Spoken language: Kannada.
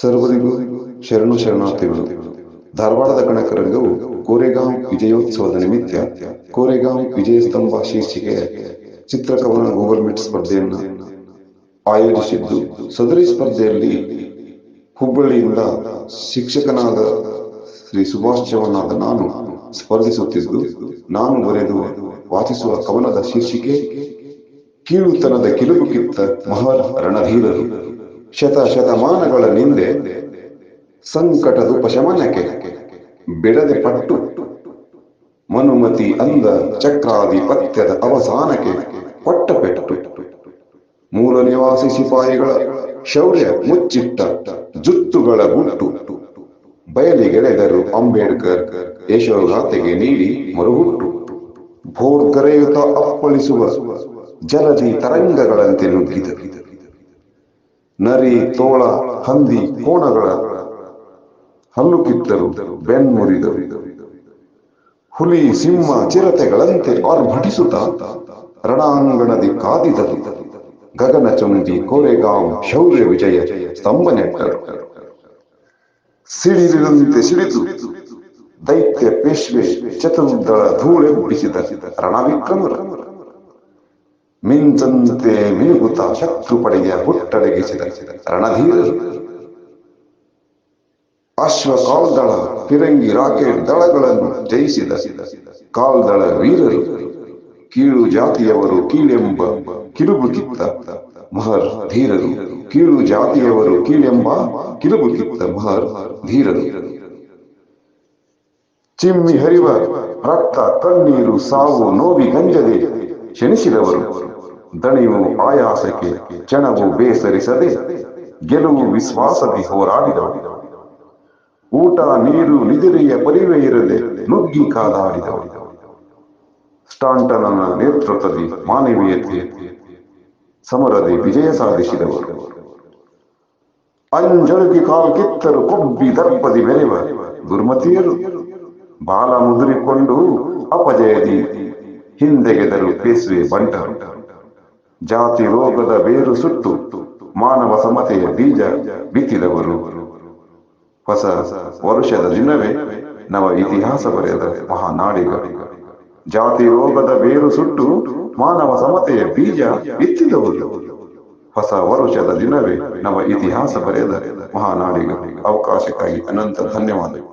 ಸರ್ವರಿಗೂ ಶರಣು ಶರಣಾರ್ಥಿಗಳು. ಧಾರವಾಡದ ಕನಕರಂಗವು ಕೋರೆಗಾಂವ್ ವಿಜಯೋತ್ಸವದ ನಿಮಿತ್ತ ಕೋರೆಗಾಂವ್ ವಿಜಯ ಸ್ತಂಭ ಶೀರ್ಷಿಕೆಯ ಚಿತ್ರಕವನ ಗೂಗಲ್ ಸ್ಪರ್ಧೆಯನ್ನು ಆಯೋಜಿಸಿದ್ದು. ಸದರಿ ಸ್ಪರ್ಧೆಯಲ್ಲಿ ಹುಬ್ಬಳ್ಳಿಯಿಂದ ಶಿಕ್ಷಕನಾದ ಶ್ರೀ ಸುಭಾಷ್ ಚವನಾದ ನಾನು ಸ್ಪರ್ಧಿಸುತ್ತಿದ್ದು. ನಾನು ಬರೆದು ವಾಚಿಸುವ ಕವನದ ಶೀರ್ಷಿಕೆ ಕೀಳುತನದ ಕಿಲುಬು ಕಿತ್ತ ಮಹರ್ ರಣಧೀರರು. ಶತ ಶತಮಾನಗಳ ನಿಂದೆ ಸಂಕಟದ ಉಪಶಮನಕ್ಕೆ ಬಿಡದೆ ಪಟ್ಟು ಮನುಮತಿ ಅಂದ ಚಕ್ರಾಧಿಪತ್ಯದ ಅವಸಾನಕ್ಕೆ ಕೊಟ್ಟ ಪೆಟ್ಟು ಮೂಲ ನಿವಾಸಿ ಸಿಪಾಯಿಗಳ ಶೌರ್ಯ ಮುಚ್ಚಿಟ್ಟ ಜುತ್ತುಗಳ ಗುಟ್ಟು ಬಯಲಿಗೆಳೆದರು ಅಂಬೇಡ್ಕರ್ ಯಶೋಗಾತೆಗೆ ನೀಡಿ ಮರುಹುಟ್ಟು. ಭೋರ್ಗರೆಯುತ ಅಪ್ಪಳಿಸುವ ಜಲದಿ ತರಂಗಗಳಂತೆ ನುಗ್ಗಿದರು ನರಿ, ತೋಳ, ಹಂದಿ, ಕೋಣಗಳ ಹಲ್ಲು ಕಿತ್ತರು ಬೆನ್ ಮುರಿದರು. ಹುಲಿ, ಸಿಂಹ, ಚಿರತೆಗಳಂತೆ ಆರ್ಭಟಿಸುತ್ತಾ ರಣಾಂಗಣದಿ ಕಾದಿದರು. ಚೌಂಡಿಜಿ ಕೋರೆಗಾಂ, ಶೌರ್ಯ ವಿಜಯ ಸ್ತಂಭ ನೆಟ್ಟರು ಸಿಡಿಲಿನಂತೆ ಸಿಡಿದು ದೈತ್ಯ ಪೇಶ್ವೆ ಚತುರ್ದಳ ಧೂಳೆಬ್ಬಿಸಿದ ರಣವಿಕ್ರಮರು. ಮಿಂಚಂತೆ ಮಿನುಗುತ್ತ ಶತ್ರು ಪಡೆಯ ಹುಟ್ಟಡಗಿಸಿದ ರಣಧೀರರು. ಅಶ್ವ ಕಾಲ್ದಳ ಫಿರಂಗಿ ರಾಕೆಟ್ ದಳಗಳನ್ನು ಜಯಿಸಿದ ಕಾಲ್ದಳ ವೀರರು. ಕೀಳು ಜಾತಿಯವರು ಕೀಳೆಂಬ ಕಿರುಬು ಕಿತ್ತ ಮಹರ್ ಧೀರರು. ಕೀಳು ಜಾತಿಯವರು ಕೀಳೆಂಬ ಕಿರುಬು ಕಿತ್ತ ಮಹರ್ ಧೀರರು. ಚಿಮ್ಮಿ ಹರಿವ ರಕ್ತ ಕಣ್ಣೀರು ಸಾವು ನೋವಿ ಗಂಜದೆ ಕ್ಷಣಿಸಿದವರು ದಣಿವು ಆಯಾಸಕ್ಕೆ ಕ್ಷಣವು ಬೇಸರಿಸದೆ ಗೆಲುವು ವಿಶ್ವಾಸದಿ ಹೋರಾಡಿದ ಊಟ ನೀರು ನಿದಿರೆಯ ಪರಿವೇ ಇರದೆ ನುಗ್ಗಿ ಕಾದಾಡಿದ ಸ್ಟಾಂಟನನ ನೇತೃತ್ವದಲ್ಲಿ ಮಾನವೀಯತೆ ಸಮರದಿ ವಿಜಯ ಸಾಧಿಸಿದವರು. ಅಂಜಳಗಿ ಕಾಲ್ ಕಿತ್ತರು, ಕೊಬ್ಬಿ ದರ್ಪದಿ ಮೆರೆವ ದುರ್ಮತಿಯರು. ಬಾಲ ಮುದುರಿಕೊಂಡು ಅಪಜಯದಿ ಹಿಂದೆಗೆದರು ಪೇಸುವೆ ಬಂಟರು. ಜಾತಿ ರೋಗದ ಬೇರು ಸುಟ್ಟು ಮಾನವ ಸಮತೆಯ ಬೀಜ ಬಿತ್ತಿದವರು. ಹೊಸ ವರುಷದ ದಿನವೇ ನವ ಇತಿಹಾಸ ಬರೆದ ಮಹಾನಾಡಿಗರು ಜಾತಿ ರೋಗದ ಬೇರು ಸುಟ್ಟು ಮಾನವ ಸಮತೆಯ ಬೀಜ ಬಿತ್ತಿದವರು. ಹೊಸ ವರುಷದ ದಿನವೇ ನವ ಇತಿಹಾಸ ಬರೆದ ಮಹಾನಾಡಿಗರು ಅವಕಾಶಕ್ಕಾಗಿ ಅನಂತ ಧನ್ಯವಾದಗಳು.